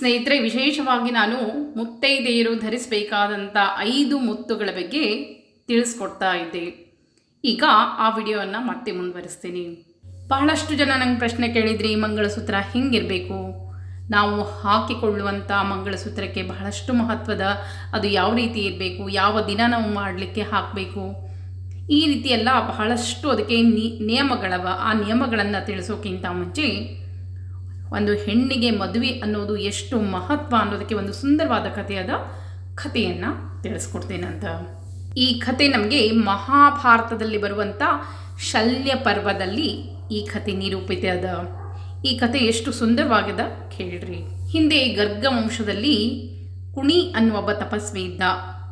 ಸ್ನೇಹಿತರೆ, ವಿಶೇಷವಾಗಿ ನಾನು ಮುತ್ತೈದೆಯರು ಧರಿಸಬೇಕಾದಂಥ ಐದು ಮುತ್ತುಗಳ ಬಗ್ಗೆ ತಿಳಿಸ್ಕೊಡ್ತಾ ಇದ್ದೆ. ಈಗ ಆ ವಿಡಿಯೋವನ್ನು ಮತ್ತೆ ಮುಂದುವರಿಸ್ತೀನಿ. ಬಹಳಷ್ಟು ಜನ ನಂಗೆ ಪ್ರಶ್ನೆ ಕೇಳಿದ್ರಿ, ಮಂಗಳಸೂತ್ರ ಹೆಂಗಿರಬೇಕು? ನಾವು ಹಾಕಿಕೊಳ್ಳುವಂಥ ಮಂಗಳಸೂತ್ರಕ್ಕೆ ಬಹಳಷ್ಟು ಮಹತ್ವದ ಅದು ಯಾವ ರೀತಿ ಇರಬೇಕು? ಯಾವ ದಿನ ನಾವು ಮಾಡಲಿಕ್ಕೆ ಹಾಕಬೇಕು? ಈ ರೀತಿಯೆಲ್ಲ ಬಹಳಷ್ಟು ಅದಕ್ಕೆ ನಿಯಮಗಳವ, ಆ ನಿಯಮಗಳನ್ನು ತಿಳಿಸೋಕ್ಕಿಂತ ಮುಂಚೆ ಒಂದು ಹೆಣ್ಣಿಗೆ ಮದುವೆ ಅನ್ನೋದು ಎಷ್ಟು ಮಹತ್ವ ಅನ್ನೋದಕ್ಕೆ ಒಂದು ಸುಂದರವಾದ ಕಥೆಯಾದ ಕಥೆಯನ್ನು ತಿಳಿಸ್ಕೊಡ್ತೇನಂತ ಈ ಕಥೆ ನಮಗೆ ಮಹಾಭಾರತದಲ್ಲಿ ಬರುವಂಥ ಶಲ್ಯ ಪರ್ವದಲ್ಲಿ ಈ ಕಥೆ ನಿರೂಪಿತ ಅದ ಈ ಕಥೆ ಎಷ್ಟು ಸುಂದರವಾಗಿದೆ ಕೇಳ್ರಿ. ಹಿಂದೆ ಗರ್ಗ ವಂಶದಲ್ಲಿ ಕುಣಿ ಅನ್ನುವ ಒಬ್ಬ ತಪಸ್ವಿ ಇದ್ದ.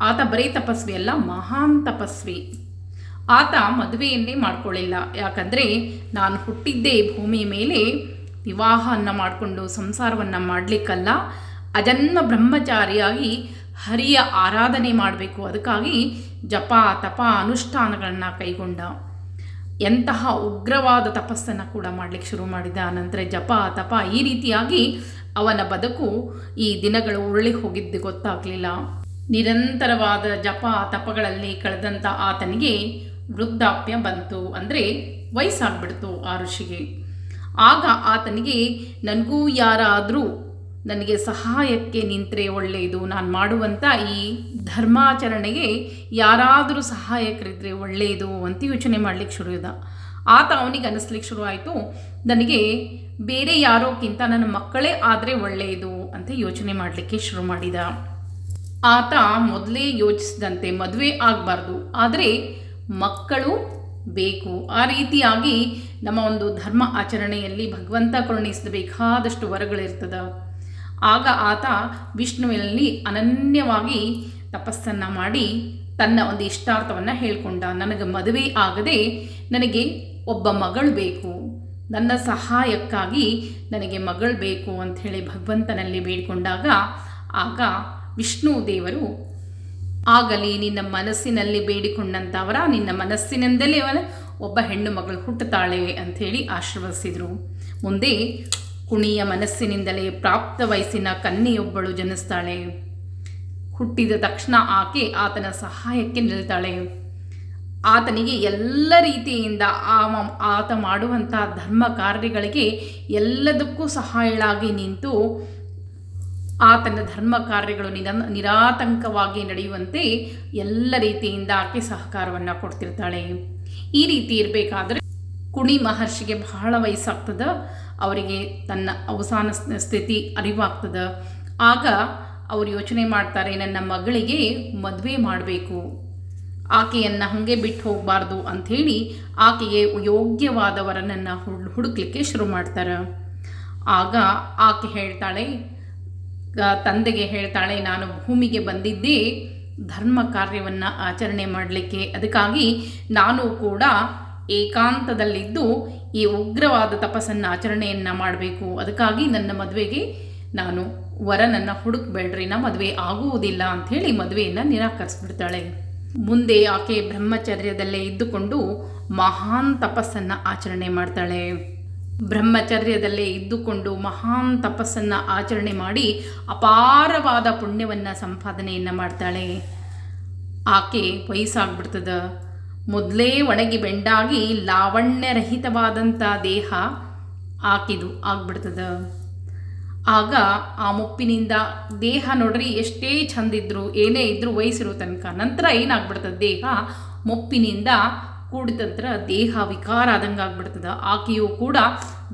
ಆತ ಬರೀ ತಪಸ್ವಿ ಅಲ್ಲ, ಮಹಾನ್ ತಪಸ್ವಿ. ಆತ ಮದುವೆಯನ್ನೇ ಮಾಡ್ಕೊಳ್ಳಿಲ್ಲ. ಯಾಕಂದರೆ ನಾನು ಹುಟ್ಟಿದ್ದೇ ಭೂಮಿಯ ಮೇಲೆ ವಿವಾಹವನ್ನು ಮಾಡಿಕೊಂಡು ಸಂಸಾರವನ್ನು ಮಾಡಲಿಕ್ಕಲ್ಲ ಅಜನ್ಮ ಬ್ರಹ್ಮಚಾರಿಯಾಗಿ ಹರಿಯ ಆರಾಧನೆ ಮಾಡಬೇಕು. ಅದಕ್ಕಾಗಿ ಜಪ, ತಪ, ಅನುಷ್ಠಾನಗಳನ್ನು ಕೈಗೊಂಡ ಎಂತಹ ಉಗ್ರವಾದ ತಪಸ್ಸನ್ನು ಕೂಡ ಮಾಡಲಿಕ್ಕೆ ಶುರು ಮಾಡಿದ. ಆನಂತರ ಜಪ, ತಪ ಈ ರೀತಿಯಾಗಿ ಅವನ ಬದುಕು ಈ ದಿನಗಳು ಉರುಳಿ ಹೋಗಿದ್ದು ಗೊತ್ತಾಗಲಿಲ್ಲ. ನಿರಂತರವಾದ ಜಪ, ತಪಗಳಲ್ಲಿ ಕಳೆದಂಥ ಆತನಿಗೆ ವೃದ್ಧಾಪ್ಯ ಬಂತು. ಅಂದರೆ ವಯಸ್ಸಾಗ್ಬಿಡ್ತು ಆ ಋಷಿಗೆ. ಆಗ ಆತನಿಗೆ, ನನಗೂ ಯಾರಾದರೂ ನನಗೆ ಸಹಾಯಕ್ಕೆ ನಿಂತರೆ ಒಳ್ಳೆಯದು ನಾನು ಮಾಡುವಂಥ ಈ ಧರ್ಮಾಚರಣೆಗೆ ಯಾರಾದರೂ ಸಹಾಯಕರಿದ್ದರೆ ಒಳ್ಳೆಯದು ಅಂತ ಯೋಚನೆ ಮಾಡಲಿಕ್ಕೆ ಶುರುವಿದ ಆತ ಅವನಿಗೆ ಅನ್ನಿಸ್ಲಿಕ್ಕೆ ಶುರುವಾಯಿತು ನನಗೆ ಬೇರೆ ಯಾರೋಕ್ಕಿಂತ ನನ್ನ ಮಕ್ಕಳೇ ಆದರೆ ಒಳ್ಳೆಯದು ಅಂತ ಯೋಚನೆ ಮಾಡಲಿಕ್ಕೆ ಶುರು ಮಾಡಿದ. ಆತ ಮೊದಲೇ ಯೋಚಿಸಿದಂತೆ ಮದುವೆ ಆಗಬಾರ್ದು. ಆದರೆ ಮಕ್ಕಳು ಬೇಕು. ಆ ರೀತಿಯಾಗಿ ನಮ್ಮ ಒಂದು ಧರ್ಮ ಆಚರಣೆಯಲ್ಲಿ ಭಗವಂತ ಕರುಣಿಸಬೇಕಾದಷ್ಟು ವರಗಳಿರ್ತದ. ಆಗ ಆತ ವಿಷ್ಣುವಿನಲ್ಲಿ ಅನನ್ಯವಾಗಿ ತಪಸ್ಸನ್ನು ಮಾಡಿ ತನ್ನ ಒಂದು ಇಷ್ಟಾರ್ಥವನ್ನು ಹೇಳ್ಕೊಂಡ. ನನಗೆ ಮದುವೆ ಆಗದೆ ನನಗೆ ಒಬ್ಬ ಮಗಳು ಬೇಕು. ನನ್ನ ಸಹಾಯಕ್ಕಾಗಿ ನನಗೆ ಮಗಳು ಬೇಕು ಅಂಥೇಳಿ ಭಗವಂತನಲ್ಲಿ ಬೇಡಿಕೊಂಡಾಗ, ಆಗ ವಿಷ್ಣು ದೇವರು, ಆಗಲಿ ನಿನ್ನ ಮನಸ್ಸಿನಲ್ಲಿ ಬೇಡಿಕೊಂಡಂಥವರ ನಿನ್ನ ಮನಸ್ಸಿನಿಂದಲೇ ಒಬ್ಬ ಹೆಣ್ಣು ಮಗಳು ಹುಟ್ಟುತ್ತಾಳೆ ಅಂಥೇಳಿ ಆಶೀರ್ವದಿಸಿದರು. ಮುಂದೆ ಕುಣಿಯ ಮನಸ್ಸಿನಿಂದಲೇ ಪ್ರಾಪ್ತ ವಯಸ್ಸಿನ ಕನ್ನಿಯೊಬ್ಬಳು ಜನಿಸ್ತಾಳೆ. ಹುಟ್ಟಿದ ತಕ್ಷಣ ಆಕೆ ಆತನ ಸಹಾಯಕ್ಕೆ ನಿಲ್ತಾಳೆ. ಆತನಿಗೆ ಎಲ್ಲ ರೀತಿಯಿಂದ ಆ ಆತ ಮಾಡುವಂಥ ಧರ್ಮ ಕಾರ್ಯಗಳಿಗೆ ಎಲ್ಲದಕ್ಕೂ ಸಹಾಯಳಾಗಿ ನಿಂತು ಆತನ ಧರ್ಮ ಕಾರ್ಯಗಳು ನಿರ, ನಿರಾತಂಕವಾಗಿ ನಡೆಯುವಂತೆ ಎಲ್ಲ ರೀತಿಯಿಂದ ಆಕೆ ಸಹಕಾರವನ್ನು ಕೊಡ್ತಿರ್ತಾಳೆ. ಈ ರೀತಿ ಇರಬೇಕಾದ್ರೆ ಕುಣಿ ಮಹರ್ಷಿಗೆ ಬಹಳ ವಯಸ್ಸಾಗ್ತದ. ಅವರಿಗೆ ತನ್ನ ಅವಸಾನ ಸ್ಥಿತಿ ಅರಿವಾಗ್ತದ. ಆಗ ಅವರು ಯೋಚನೆ ಮಾಡ್ತಾರೆ, ನನ್ನ ಮಗಳಿಗೆ ಮದುವೆ ಮಾಡಬೇಕು. ಆಕೆಯನ್ನು ಹಾಗೆ ಬಿಟ್ಟು ಹೋಗಬಾರ್ದು ಅಂಥೇಳಿ ಆಕೆಗೆ ಯೋಗ್ಯವಾದವರನ್ನು ಹುಡುಕ್ಲಿಕ್ಕೆ ಶುರು ಮಾಡ್ತಾರೆ. ಆಗ ಆಕೆ ಹೇಳ್ತಾಳೆ ತಂದೆಗೆ ಹೇಳ್ತಾಳೆ, ನಾನು ಭೂಮಿಗೆ ಬಂದಿದ್ದೇ ಧರ್ಮ ಕಾರ್ಯವನ್ನು ಆಚರಣೆ ಮಾಡಲಿಕ್ಕೆ. ಅದಕ್ಕಾಗಿ ನಾನು ಕೂಡ ಏಕಾಂತದಲ್ಲಿದ್ದು ಈ ಉಗ್ರವಾದ ತಪಸ್ಸನ್ನು ಆಚರಣೆಯನ್ನು ಮಾಡಬೇಕು. ಅದಕ್ಕಾಗಿ ನನ್ನ ಮದುವೆಗೆ ನಾನು ವರನನ್ನು ಹುಡುಕ್ಬೇಡ್ರಿ, ನಾ ಮದುವೆ ಆಗುವುದಿಲ್ಲ ಅಂಥೇಳಿ ಮದುವೆಯನ್ನು ನಿರಾಕರಿಸ್ಬಿಡ್ತಾಳೆ. ಮುಂದೆ ಆಕೆ ಬ್ರಹ್ಮಚರ್ಯದಲ್ಲೇ ಇದ್ದುಕೊಂಡು ಮಹಾನ್ ತಪಸ್ಸನ್ನು ಆಚರಣೆ ಮಾಡ್ತಾಳೆ. ಬ್ರಹ್ಮಚರ್ಯದಲ್ಲೇ ಇದ್ದುಕೊಂಡು ಮಹಾನ್ ತಪಸ್ಸನ್ನು ಆಚರಣೆ ಮಾಡಿ ಅಪಾರವಾದ ಪುಣ್ಯವನ್ನು ಸಂಪಾದನೆಯನ್ನು ಮಾಡ್ತಾಳೆ. ಆಕೆ ವಯಸ್ಸಾಗ್ಬಿಡ್ತದ. ಮೊದಲೇ ಒಣಗಿ ಬೆಂಡಾಗಿ ಲಾವಣ್ಯರಹಿತವಾದಂಥ ದೇಹ ಆಕಿದು ಆಗ್ಬಿಡ್ತದ. ಆಗ ಆ ಮುಪ್ಪಿನಿಂದ ದೇಹ ನೋಡ್ರಿ ಎಷ್ಟೇ ಚಂದಿದ್ರು ಏನೇ ಇದ್ದರೂ ವಯಸ್ಸಿರೋ ತನಕ ನಂತರ ಏನಾಗ್ಬಿಡ್ತದೆ ದೇಹ ಮುಪ್ಪಿನಿಂದ ಕೂಡಿದಂತರ ದೇಹ ವಿಕಾರ ಆದಂಗೆ ಆಗ್ಬಿಡ್ತದೆ. ಆಕೆಯು ಕೂಡ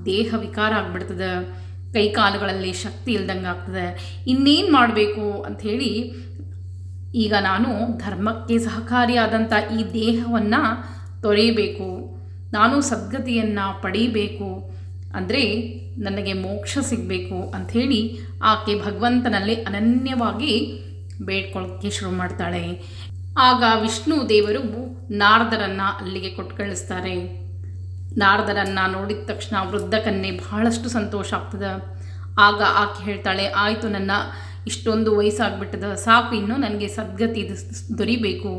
ದೇಹ ವಿಕಾರ ಆಗ್ಬಿಡ್ತದ. ಕೈಕಾಲುಗಳಲ್ಲಿ ಶಕ್ತಿ ಇಲ್ದಂಗೆ ಆಗ್ತದೆ. ಇನ್ನೇನು ಮಾಡಬೇಕು ಅಂಥೇಳಿ ಈಗ ನಾನು ಧರ್ಮಕ್ಕೆ ಸಹಕಾರಿಯಾದಂಥ ಈ ದೇಹವನ್ನು ತೊರೆಯಬೇಕು. ನಾನು ಸದ್ಗತಿಯನ್ನು ಪಡೀಬೇಕು. ಅಂದರೆ ನನಗೆ ಮೋಕ್ಷ ಸಿಗಬೇಕು ಅಂಥೇಳಿ ಆಕೆ ಭಗವಂತನಲ್ಲಿ ಅನನ್ಯವಾಗಿ ಬೇಡ್ಕೊಳ್ಳೋಕ್ಕೆ ಶುರು ಮಾಡ್ತಾಳೆ. ಆಗ ವಿಷ್ಣು ದೇವರು ನಾರದರನ್ನು ಅಲ್ಲಿಗೆ ಕೊಟ್ಟು ಕಳಿಸ್ತಾರೆ ನಾರದರನ್ನು ನೋಡಿದ ತಕ್ಷಣ ವೃದ್ಧ ಕನ್ಯೆ ಬಹಳಷ್ಟು ಸಂತೋಷ ಆಗ್ತದೆ. ಆಗ ಆಕೆ ಹೇಳ್ತಾಳೆ, ಆಯಿತು ನನ್ನ, ಇಷ್ಟೊಂದು ವಯಸ್ಸಾಗ್ಬಿಟ್ಟದ, ಸಾಕು, ಇನ್ನು ನನಗೆ ಸದ್ಗತಿ ದೊರಿಬೇಕು.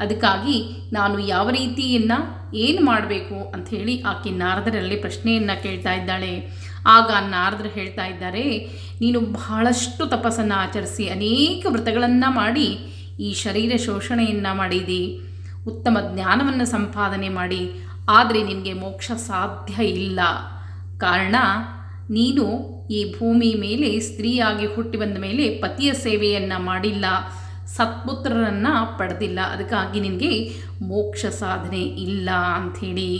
ಅದಕ್ಕಾಗಿ ನಾನು ಯಾವ ರೀತಿಯನ್ನು ಏನು ಮಾಡಬೇಕು? ಅಂಥೇಳಿ ಆಕೆ ನಾರದರಲ್ಲಿ ಪ್ರಶ್ನೆಯನ್ನು ಕೇಳ್ತಾ ಇದ್ದಾಳೆ. ಆಗ ನಾರದರು ಹೇಳ್ತಾ ಇದ್ದಾರೆ, ನೀನು ಬಹಳಷ್ಟು ತಪಸ್ಸನ್ನು ಆಚರಿಸಿ, ಅನೇಕ ವ್ರತಗಳನ್ನು ಮಾಡಿ ಈ ಶರೀರ ಶೋಷಣೆಯನ್ನು ಮಾಡಿದಿ, ಉತ್ತಮ ಜ್ಞಾನವನ್ನು ಸಂಪಾದನೆ ಮಾಡಿ, ಆದರೆ ನಿನಗೆ ಮೋಕ್ಷ ಸಾಧ್ಯ ಇಲ್ಲ. ಕಾರಣ, ನೀನು ಈ ಭೂಮಿ ಮೇಲೆ ಸ್ತ್ರೀಯಾಗಿ ಹುಟ್ಟಿ ಬಂದ ಮೇಲೆ ಪತಿಯ ಸೇವೆಯನ್ನು ಮಾಡಿಲ್ಲ, ಸತ್ಪುತ್ರರನ್ನು ಪಡೆದಿಲ್ಲ, ಅದಕ್ಕಾಗಿ ನಿನಗೆ ಮೋಕ್ಷ ಸಾಧನೆ ಇಲ್ಲ ಅಂಥೇಳಿ.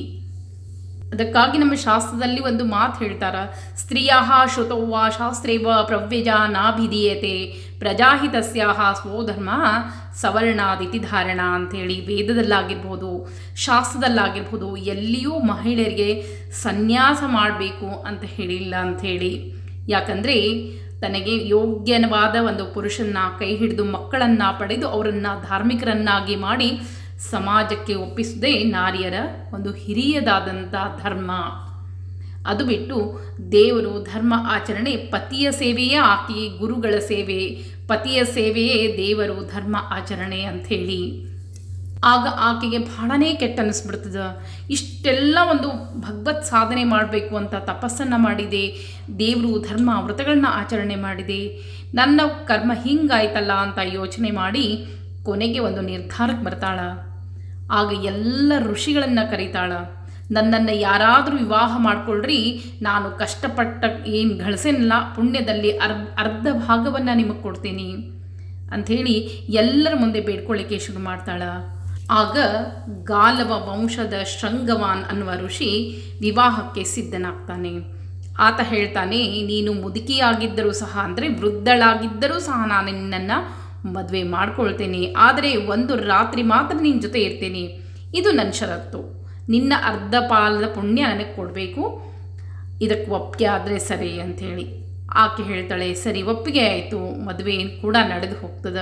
ಅದಕ್ಕಾಗಿ ನಮ್ಮ ಶಾಸ್ತ್ರದಲ್ಲಿ ಒಂದು ಮಾತು ಹೇಳ್ತಾರ, ಸ್ತ್ರೀಯ ಶ್ರುತವ್ವ ಶಾಸ್ತ್ರೇವ ಪ್ರವ್ಯಜ ನಾಭಿಧೀಯತೆ ಪ್ರಜಾಹಿತಸ್ಯಾಹ ಸ್ವೋಧರ್ಮ ಸವರ್ಣಾದಿತಿ ಧಾರಣ ಅಂಥೇಳಿ ವೇದದಲ್ಲಾಗಿರ್ಬೋದು, ಶಾಸ್ತ್ರದಲ್ಲಾಗಿರ್ಬೋದು ಎಲ್ಲಿಯೂ ಮಹಿಳೆಯರಿಗೆ ಸನ್ಯಾಸ ಮಾಡಬೇಕು ಅಂತ ಹೇಳಿಲ್ಲ ಅಂಥೇಳಿ ಯಾಕಂದರೆ ತನಗೆ ಯೋಗ್ಯನವಾದ ಒಂದು ಪುರುಷನ್ನ ಕೈ ಹಿಡಿದು ಮಕ್ಕಳನ್ನು ಪಡೆದು ಅವರನ್ನು ಧಾರ್ಮಿಕರನ್ನಾಗಿ ಮಾಡಿ ಸಮಾಜಕ್ಕೆ ಒಪ್ಪಿಸುವುದೇ ನಾರಿಯರ ಒಂದು ಹಿರಿಯದಾದಂಥ ಧರ್ಮ. ಅದು ಬಿಟ್ಟು ದೇವರು ಧರ್ಮ ಆಚರಣೆ ಪತಿಯ ಸೇವೆಯೇ ಆಕೆ ಗುರುಗಳ ಸೇವೆ. ಪತಿಯ ಸೇವೆಯೇ ದೇವರು ಧರ್ಮ ಆಚರಣೆ ಅಂಥೇಳಿ. ಆಗ ಆಕೆಗೆ ಬಹಳನೇ ಕೆಟ್ಟ ಅನ್ನಿಸ್ಬಿಡ್ತದೆ ಇಷ್ಟೆಲ್ಲ ಒಂದು ಭಗವತ್ ಸಾಧನೆ ಮಾಡಬೇಕು ಅಂತ ತಪಸ್ಸನ್ನು ಮಾಡಿದೆ. ದೇವರು ಧರ್ಮ ವ್ರತಗಳನ್ನ ಆಚರಣೆ ಮಾಡಿದೆ. ನನ್ನ ಕರ್ಮ ಹಿಂಗಾಯ್ತಲ್ಲ ಅಂತ ಯೋಚನೆ ಮಾಡಿ ಕೊನೆಗೆ ಒಂದು ನಿರ್ಧಾರಕ್ಕೆ ಬರ್ತಾಳ. ಆಗ ಎಲ್ಲ ಋಷಿಗಳನ್ನು ಕರೀತಾಳ. ನನ್ನನ್ನು ಯಾರಾದರೂ ವಿವಾಹ ಮಾಡಿಕೊಳ್ಳ್ರಿ ನಾನು ಕಷ್ಟಪಟ್ಟ ಏನು ಗಳಿಸೇನಲ್ಲ ಪುಣ್ಯದಲ್ಲಿ ಅರ್ಧ ಅರ್ಧ ಭಾಗವನ್ನು ನಿಮಗೆ ಕೊಡ್ತೀನಿ. ಅಂಥೇಳಿ ಎಲ್ಲರ ಮುಂದೆ ಬೇಡ್ಕೊಳ್ಳಿಕ್ಕೆ ಶುರು ಮಾಡ್ತಾಳ. ಆಗ ಗಾಲವ ವಂಶದ ಶೃಂಗವಾನ್ ಅನ್ನುವ ಋಷಿ ವಿವಾಹಕ್ಕೆ ಸಿದ್ಧನಾಗ್ತಾನೆ. ಆತ ಹೇಳ್ತಾನೆ, ನೀನು ಮುದುಕಿಯಾಗಿದ್ದರೂ ಸಹ, ಅಂದರೆ ವೃದ್ಧಳಾಗಿದ್ದರೂ ಸಹ ನಾನು ನಿನ್ನನ್ನು ಮದುವೆ ಮಾಡ್ಕೊಳ್ತೇನೆ. ಆದರೆ ಒಂದು ರಾತ್ರಿ ಮಾತ್ರ ನಿನ್ನ ಜೊತೆ ಇರ್ತೀನಿ. ಇದು ನನ್ನ ಷರತ್ತು. ನಿನ್ನ ಅರ್ಧ ಪಾಲದ ಪುಣ್ಯ ನನಗೆ ಕೊಡಬೇಕು. ಇದಕ್ಕೆ ಒಪ್ಪಿಗೆ ಆದರೆ ಸರಿ ಅಂಥೇಳಿ ಆಕೆ ಹೇಳ್ತಾಳೆ, ಸರಿ, ಒಪ್ಪಿಗೆ ಆಯಿತು. ಮದುವೆ ಕೂಡ ನಡೆದು ಹೋಗ್ತದ.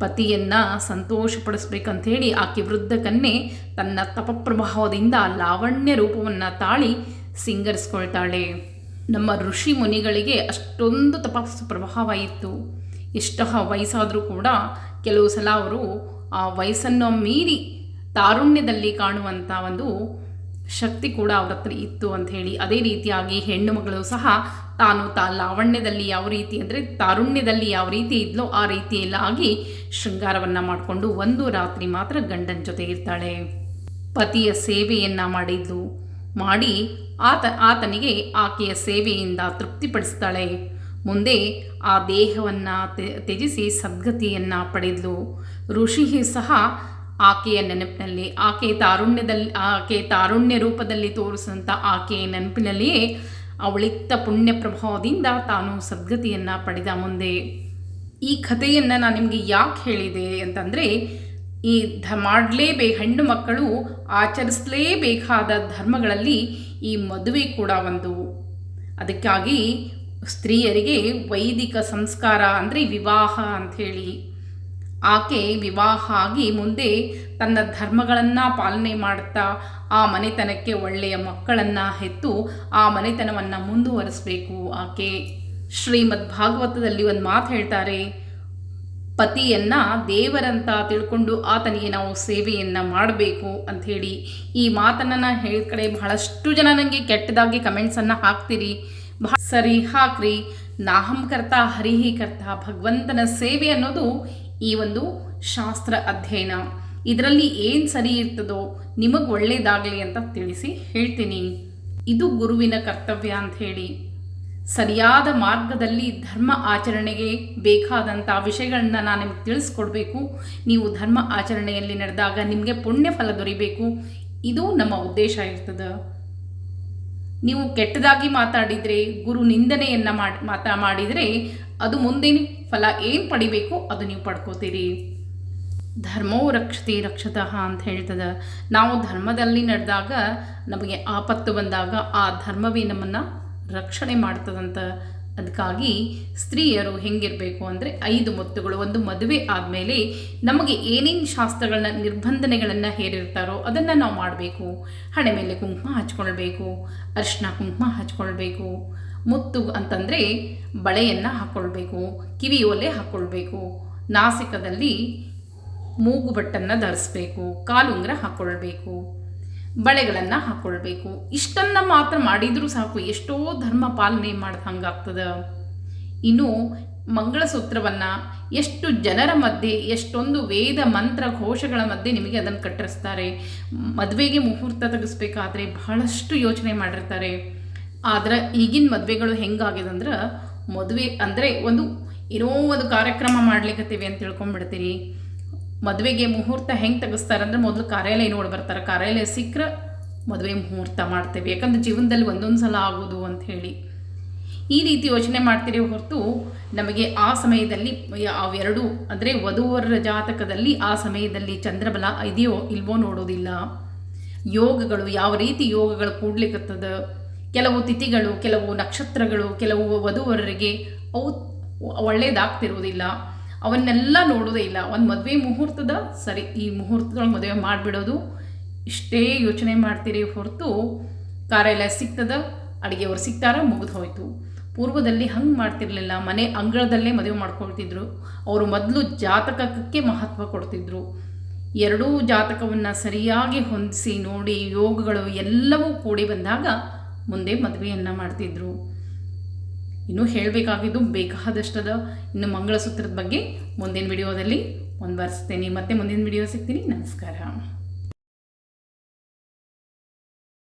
ಪತಿಯನ್ನು ಸಂತೋಷಪಡಿಸ್ಬೇಕಂಥೇಳಿ ಆಕೆ ವೃದ್ಧ ಕನ್ನೆ ತನ್ನ ತಪಪ್ರಭಾವದಿಂದ ಲಾವಣ್ಯ ರೂಪವನ್ನು ತಾಳಿ ಸಿಂಗರಿಸ್ಕೊಳ್ತಾಳೆ. ನಮ್ಮ ಋಷಿ ಮುನಿಗಳಿಗೆ ಅಷ್ಟೊಂದು ತಪಸ್ಸು ಪ್ರಭಾವ ಇತ್ತು. ಎಷ್ಟೋ ವಯಸ್ಸಾದರೂ ಕೂಡ ಕೆಲವು ಸಲ ಅವರು ಆ ವಯಸ್ಸನ್ನು ಮೀರಿ ತಾರುಣ್ಯದಲ್ಲಿ ಕಾಣುವಂಥ ಒಂದು ಶಕ್ತಿ ಕೂಡ ಅವ್ರ ಹತ್ರ ಇತ್ತು ಅಂತ ಹೇಳಿ, ಅದೇ ರೀತಿಯಾಗಿ ಹೆಣ್ಣು ಮಗಳು ಸಹ ತಾನು ತಾ ಲಾವಣ್ಯದಲ್ಲಿ ಯಾವ ರೀತಿ ಅಂದರೆ ತಾರುಣ್ಯದಲ್ಲಿ ಯಾವ ರೀತಿ ಇದ್ಲೋ ಆ ರೀತಿಯಲ್ಲಾಗಿ ಶೃಂಗಾರವನ್ನು ಮಾಡಿಕೊಂಡು ಒಂದು ರಾತ್ರಿ ಮಾತ್ರ ಗಂಡನ ಜೊತೆ ಇರ್ತಾಳೆ. ಪತಿಯ ಸೇವೆಯನ್ನು ಮಾಡಿದ್ಲು. ಮಾಡಿ ಆತ, ಆತನಿಗೆ ಆಕೆಯ ಸೇವೆಯಿಂದ ತೃಪ್ತಿಪಡಿಸ್ತಾಳೆ. ಮುಂದೆ ಆ ದೇಹವನ್ನು ತ್ಯಜಿಸಿ ಸದ್ಗತಿಯನ್ನು ಪಡೆದ್ಲು. ಋಷಿ ಸಹ ಆಕೆಯ ನೆನಪಿನಲ್ಲಿ, ಆಕೆ ತಾರುಣ್ಯದಲ್ಲಿ, ಆಕೆ ತಾರುಣ್ಯ ರೂಪದಲ್ಲಿ ತೋರಿಸಿದಂಥ ಆಕೆಯ ನೆನಪಿನಲ್ಲಿಯೇ ಅವಳಿತ್ತ ಪುಣ್ಯ ಪ್ರಭಾವದಿಂದ ತಾನು ಸದ್ಗತಿಯನ್ನು ಪಡೆದ ಮುಂದೆ. ಈ ಕಥೆಯನ್ನು ನಾನು ನಿಮಗೆ ಯಾಕೆ ಹೇಳಿದೆ ಅಂತಂದರೆ, ಈ ಧ ಮಾಡಲೇಬೇ ಹೆಣ್ಣು ಮಕ್ಕಳು ಆಚರಿಸಲೇಬೇಕಾದ ಧರ್ಮಗಳಲ್ಲಿ ಈ ಮದುವೆ ಕೂಡ ಒಂದು. ಅದಕ್ಕಾಗಿ ಸ್ತ್ರೀಯರಿಗೆ ವೈದಿಕ ಸಂಸ್ಕಾರ ಅಂದರೆ ವಿವಾಹ ಅಂಥೇಳಿ. ಆಕೆ ವಿವಾಹ ಆಗಿ ಮುಂದೆ ತನ್ನ ಧರ್ಮಗಳನ್ನು ಪಾಲನೆ ಮಾಡುತ್ತಾ ಆ ಮನೆತನಕ್ಕೆ ಒಳ್ಳೆಯ ಮಕ್ಕಳನ್ನು ಹೆತ್ತು ಆ ಮನೆತನವನ್ನು ಮುಂದುವರಿಸಬೇಕು. ಆಕೆ ಶ್ರೀಮದ್ ಭಾಗವತದಲ್ಲಿ ಒಂದು ಮಾತು ಹೇಳ್ತಾರೆ, ಪತಿಯನ್ನು ದೇವರಂತ ತಿಳ್ಕೊಂಡು ಆತನಿಗೆ ನಾವು ಸೇವೆಯನ್ನು ಮಾಡಬೇಕು ಅಂಥೇಳಿ ಈ ಮಾತನ್ನು ನಾನು ಹೇಳಿದ ಕಡೆ ಬಹಳಷ್ಟು ಜನ ನನಗೆ ಕೆಟ್ಟದಾಗಿ ಕಮೆಂಟ್ಸನ್ನು ಹಾಕ್ತೀರಿ. ಬಹಳ ಸರಿ ಹಾಕ್ರಿ. ನಾಹಂ ಕರ್ತ ಹರಿಹಿ ಕರ್ತ ಭಗವಂತನ ಸೇವೆ ಅನ್ನೋದು ಈ ಒಂದು ಶಾಸ್ತ್ರ ಅಧ್ಯಯನ. ಇದರಲ್ಲಿ ಏನು ಸರಿ ಇರ್ತದೋ ನಿಮಗೆ ಒಳ್ಳೆಯದಾಗಲಿ ಅಂತ ತಿಳಿಸಿ ಹೇಳ್ತೀನಿ. ಇದು ಗುರುವಿನ ಕರ್ತವ್ಯ ಅಂತ ಹೇಳಿ. ಸರಿಯಾದ ಮಾರ್ಗದಲ್ಲಿ ಧರ್ಮ ಆಚರಣೆಗೆ ಬೇಕಾದಂಥ ವಿಷಯಗಳನ್ನ ನಾನು ನಿಮ್ಗೆ ತಿಳಿಸ್ಕೊಡ್ಬೇಕು. ನೀವು ಧರ್ಮ ಆಚರಣೆಯಲ್ಲಿ ನಡೆದಾಗ ನಿಮಗೆ ಪುಣ್ಯ ಫಲ ದೊರಿಬೇಕು. ಇದು ನಮ್ಮ ಉದ್ದೇಶ ಇರ್ತದೆ. ನೀವು ಕೆಟ್ಟದಾಗಿ ಮಾತಾಡಿದರೆ, ಗುರು ನಿಂದನೆಯನ್ನು ಮಾಡಿ, ಮಾತಾ ಮಾಡಿದರೆ ಅದು ಮುಂದಿನ ಫಲ ಏನು ಪಡಿಬೇಕು ಅದು ನೀವು ಪಡ್ಕೋತೀರಿ. ಧರ್ಮೋ ರಕ್ಷತೆ ರಕ್ಷತಃ ಅಂತ ಹೇಳ್ತದೆ. ನಾವು ಧರ್ಮದಲ್ಲಿ ನಡೆದಾಗ ನಮಗೆ ಆಪತ್ತು ಬಂದಾಗ ಆ ಧರ್ಮವೇ ನಮ್ಮನ್ನು ರಕ್ಷಣೆ ಮಾಡ್ತದಂತ. ಅದಕ್ಕಾಗಿ ಸ್ತ್ರೀಯರು ಹೆಂಗಿರಬೇಕು ಅಂದರೆ ಐದು ಮುತ್ತುಗಳು, ಒಂದು ಮದುವೆ ಆದಮೇಲೆ ನಮಗೆ ಏನೇನು ಶಾಸ್ತ್ರಗಳನ್ನ, ನಿರ್ಬಂಧನೆಗಳನ್ನು ಹೇರಿರ್ತಾರೋ ಅದನ್ನು ನಾವು ಮಾಡಬೇಕು. ಹಣೆ ಮೇಲೆ ಕುಂಕುಮ ಹಚ್ಕೊಳ್ಬೇಕು ಅರಿಶಿನ ಕುಂಕುಮ ಹಚ್ಕೊಳ್ಬೇಕು. ಮುತ್ತು ಅಂತಂದರೆ ಬಳೆಯನ್ನು ಹಾಕ್ಕೊಳ್ಬೇಕು ಕಿವಿ ಒಲೆ ಹಾಕ್ಕೊಳ್ಬೇಕು ನಾಸಿಕದಲ್ಲಿ ಮೂಗು ಬಟ್ಟನ್ನು ಧರಿಸ್ಬೇಕು ಕಾಲುಂಗ್ರ ಹಾಕ್ಕೊಳ್ಬೇಕು ಬಳೆಗಳನ್ನು ಹಾಕ್ಕೊಳ್ಬೇಕು ಇಷ್ಟನ್ನು ಮಾತ್ರ ಮಾಡಿದರೂ ಸಾಕು, ಎಷ್ಟೋ ಧರ್ಮ ಪಾಲನೆ ಮಾಡ್ದ ಹಂಗಾಗ್ತದೆ ಇನ್ನು ಮಂಗಳಸೂತ್ರವನ್ನು ಎಷ್ಟು ಜನರ ಮಧ್ಯೆ, ಎಷ್ಟೊಂದು ವೇದ ಮಂತ್ರ ಘೋಷಗಳ ಮಧ್ಯೆ ನಿಮಗೆ ಅದನ್ನು ಕಟ್ಟರಿಸ್ತಾರೆ ಮದುವೆಗೆ ಮುಹೂರ್ತ ತೆಗೆಸ್ಬೇಕಾದ್ರೆ ಬಹಳಷ್ಟು ಯೋಚನೆ ಮಾಡಿರ್ತಾರೆ. ಆದ್ರೆ ಈಗಿನ ಮದುವೆಗಳು ಹೆಂಗಾಗಿದೆ ಅಂದ್ರೆ ಮದುವೆ ಅಂದರೆ ಒಂದು ಏನೋ ಒಂದು ಕಾರ್ಯಕ್ರಮ ಮಾಡ್ಲಿಕ್ಕತ್ತೀವಿ ಅಂತ ತಿಳ್ಕೊಂಡ್ಬಿಡ್ತೀರಿ ಮದುವೆಗೆ ಮುಹೂರ್ತ ಹೆಂಗೆ ತೆಗಿಸ್ತಾರಂದ್ರೆ ಮೊದಲು ಕಾರ್ಯಾಲಯ ನೋಡಿ ಬರ್ತಾರೆ. ಕಾರ್ಯಾಲಯ ಸಿಕ್ಕರೆ ಮದುವೆ ಮುಹೂರ್ತ ಮಾಡ್ತೇವೆ. ಯಾಕಂದ್ರೆ ಜೀವನದಲ್ಲಿ ಒಂದೊಂದು ಸಲ ಆಗೋದು ಅಂತ ಹೇಳಿ. ಈ ರೀತಿ ಯೋಚನೆ ಮಾಡ್ತೀರಿ ಹೊರತು ನಮಗೆ ಆ ಸಮಯದಲ್ಲಿ ಅವೆರಡು ಅಂದರೆ ವಧುವರ ಜಾತಕದಲ್ಲಿ ಆ ಸಮಯದಲ್ಲಿ ಚಂದ್ರಬಲ ಇದೆಯೋ ಇಲ್ವೋ ನೋಡೋದಿಲ್ಲ. ಯೋಗಗಳು ಯಾವ ರೀತಿ ಯೋಗಗಳು ಕೂಡ್ಲಿಕ್ಕತ್ತದ ಕೆಲವು ತಿಥಿಗಳು, ಕೆಲವು ನಕ್ಷತ್ರಗಳು, ಕೆಲವು ವಧುವರರಿಗೆ ಅವು ಒಳ್ಳೆಯದಾಗ್ತಿರುವುದಿಲ್ಲ ಅವನ್ನೆಲ್ಲ ನೋಡೋದೇ ಇಲ್ಲ. ಒಂದು ಮದುವೆ ಮುಹೂರ್ತದ, ಸರಿ, ಈ ಮುಹೂರ್ತದೊಳಗೆ ಮದುವೆ ಮಾಡಿಬಿಡೋದು. ಇಷ್ಟೇ ಯೋಚನೆ ಮಾಡ್ತೀರಿ ಹೊರತು ಕಾರ್ಯಾಲಯ ಸಿಗ್ತದ, ಅಡುಗೆಯವ್ರು ಸಿಗ್ತಾರ, ಮುಗಿದು ಹೋಯಿತು. ಪೂರ್ವದಲ್ಲಿ ಹಂಗೆ ಮಾಡ್ತಿರ್ಲಿಲ್ಲ. ಮನೆ ಅಂಗಳದಲ್ಲೇ ಮದುವೆ ಮಾಡ್ಕೊಳ್ತಿದ್ರು. ಅವರು ಮೊದಲು ಜಾತಕಕ್ಕೆ ಮಹತ್ವ ಕೊಡ್ತಿದ್ರು. ಎರಡೂ ಜಾತಕವನ್ನು ಸರಿಯಾಗಿ ಹೊಂದಿಸಿ ನೋಡಿ ಯೋಗಗಳು ಎಲ್ಲವೂ ಕೂಡಿ ಬಂದಾಗ ಮುಂದೆ ಮದುವೆಯನ್ನು ಮಾಡ್ತಿದ್ರು. ಇನ್ನೂ ಹೇಳಬೇಕಾಗಿದ್ದು ಬೇಕಾದಷ್ಟದ ಇನ್ನು ಮಂಗಳಸೂತ್ರದ ಬಗ್ಗೆ ಮುಂದಿನ ವಿಡಿಯೋದಲ್ಲಿ ಮುಂದುವರಿಸ್ತೇನೆ ಮತ್ತೆ ಮುಂದಿನ ವಿಡಿಯೋ ಸಿಗ್ತೀನಿ. ನಮಸ್ಕಾರ.